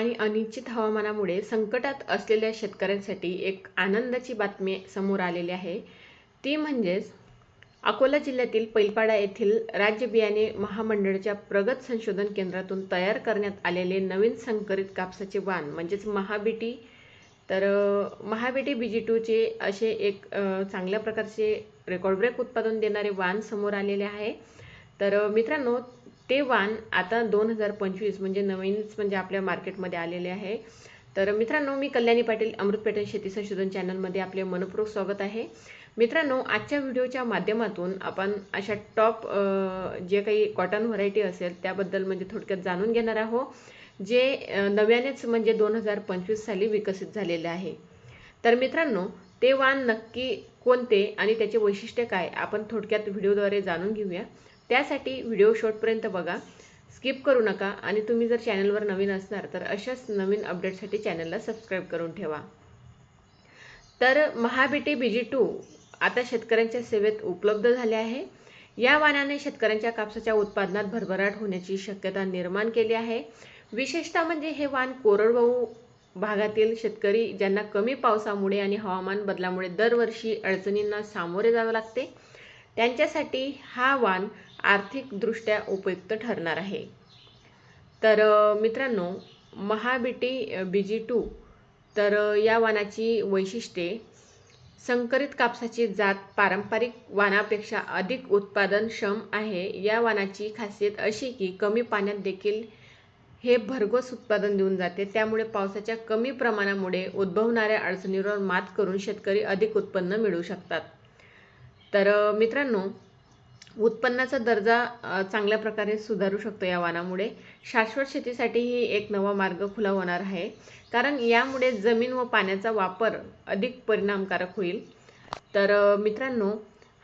आणि अनिश्चित हवामानामुळे संकटात असलेल्या शेतकऱ्यांसाठी एक आनंदाची बातमी समोर आलेली आहे. ती म्हणजेच अकोला जिल्ह्यातील पैलपाडा येथील राज्य बियाणे महामंडळाच्या प्रगत संशोधन केंद्रातून तयार करण्यात आलेले नवीन संकरित कापसाचे वाण म्हणजेच महाबीटी. तर महाबीटी बी जी टूचे असे एक चांगल्या प्रकारचे रेकॉर्ड ब्रेक उत्पादन देणारे वाण समोर आलेले आहे. तर मित्रांनो ते वाण आता दोन हजार पंचवीस म्हणजे नवीनच म्हणजे आपल्या मार्केटमध्ये आलेले आहे. तर मित्रांनो मी कल्याणी पाटील अमृत पॅटर्न शेती संशोधन चॅनलमध्ये आपले मनपूर्वक स्वागत आहे. मित्रांनो आजच्या व्हिडिओच्या माध्यमातून आपण अशा टॉप जे काही कॉटन व्हरायटी असेल त्याबद्दल म्हणजे थोडक्यात जाणून घेणार आहोत जे नव्यानेच म्हणजे दोन हजार पंचवीस साली विकसित झालेले आहे. तर मित्रांनो ते वाण नक्की कोणते आणि त्याचे वैशिष्ट्य काय आपण थोडक्यात व्हिडिओद्वारे जाणून घेऊया. त्यासाठी व्हिडिओ शॉर्टपर्यंत बघा. स्किप करू नका आणि तुम्ही जर चॅनलवर नवीन असणार तर अशाच नवीन अपडेटसाठी चॅनलला सबस्क्राईब करून ठेवा. तर महाबीटी बीजी टू आता शेतकऱ्यांच्या सेवेत उपलब्ध झाले आहे. या वाणाने शेतकऱ्यांच्या कापसाच्या उत्पादनात भरभराट होण्याची शक्यता निर्माण केली आहे. विशेषतः म्हणजे हे वाण कोरडवाहू भागातील शेतकरी ज्यांना कमी पावसामुळे आणि हवामान बदलामुळे दरवर्षी अडचणींना सामोरे जावे लागते त्यांच्यासाठी हा वाण आर्थिकदृष्ट्या उपयुक्त ठरणार आहे. तर मित्रांनो महाबीटी बी जी टू तर या वाणाची वैशिष्ट्ये संकरित कापसाची जात पारंपरिक वाणापेक्षा अधिक उत्पादनक्षम आहे. या वाणाची खासियत अशी की कमी पाण्यात देखील हे भरघोस उत्पादन देऊन जाते. त्यामुळे पावसाच्या कमी प्रमाणामुळे उद्भवणाऱ्या अडचणींवर मात करून शेतकरी अधिक उत्पन्न मिळवू शकतात. तर मित्रांनो उत्पन्नाचा दर्जा चांगल्या प्रकारे सुधारू शकतो या वाणामुळे शाश्वत शेतीसाठीही एक नवा मार्ग खुला होणार आहे. कारण यामुळे जमीन व पाण्याचा वापर अधिक परिणामकारक होईल. तर मित्रांनो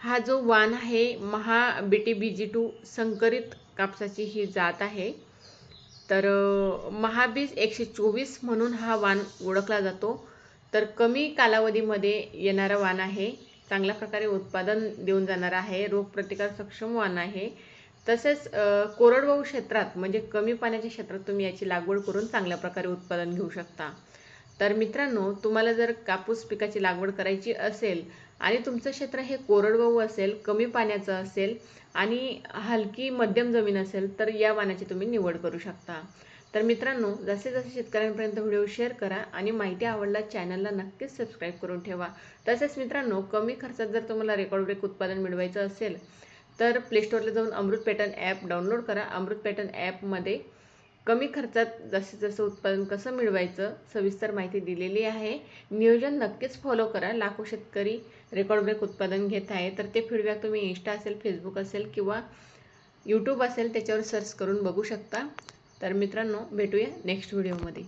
हा जो वाण आहे महा बी टी बी जी टू संकरित कापसाची ही जात आहे. तर महाबीज एकशे चोवीस म्हणून हा वाण ओळखला जातो. तर कमी कालावधीमध्ये येणारा वाण आहे. चांगल्या प्रकारे उत्पादन देऊन जाणार आहे रोगप्रतिकार सक्षम वाण आहे. तसेच कोरडवाहू क्षेत्रात म्हणजे कमी पाण्याच्या क्षेत्रात तुम्ही याची लागवड करून चांगल्या प्रकारे उत्पादन घेऊ शकता. तर मित्रांनो तुम्हाला जर कापूस पिकाची लागवड करायची असेल आणि तुमचं क्षेत्र हे कोरडवाहू असेल कमी पाण्याचं असेल आणि हलकी मध्यम जमीन असेल तर या वाणाची तुम्ही निवड करू शकता. तर मित्रांनो जास्तीत जास्त शेतकऱ्यांपर्यंत व्हिडिओ शेअर करा आणि माहिती आवडला चॅनलला नक्कीच सबस्क्राईब करून ठेवा. तसेच मित्रांनो कमी खर्चात जर तुम्हाला रेकॉर्ड ब्रेक उत्पादन मिळवायचं असेल तर प्लेस्टोरला जाऊन अमृत पॅटर्न ॲप डाउनलोड करा. अमृत पॅटर्न ॲपमध्ये कमी खर्चात जास्तीत जास्त उत्पादन कसं मिळवायचं सविस्तर माहिती दिलेली आहे. नियोजन नक्कीच फॉलो करा. लाखो शेतकरी रेकॉर्ड ब्रेक उत्पादन घेत आहे. तर ते फीडबॅक तुम्ही इन्स्टा असेल फेसबुक असेल किंवा यूट्यूब असेल त्याच्यावर सर्च करून बघू शकता. तर मित्रांनो भेटूया नेक्स्ट व्हिडिओमध्ये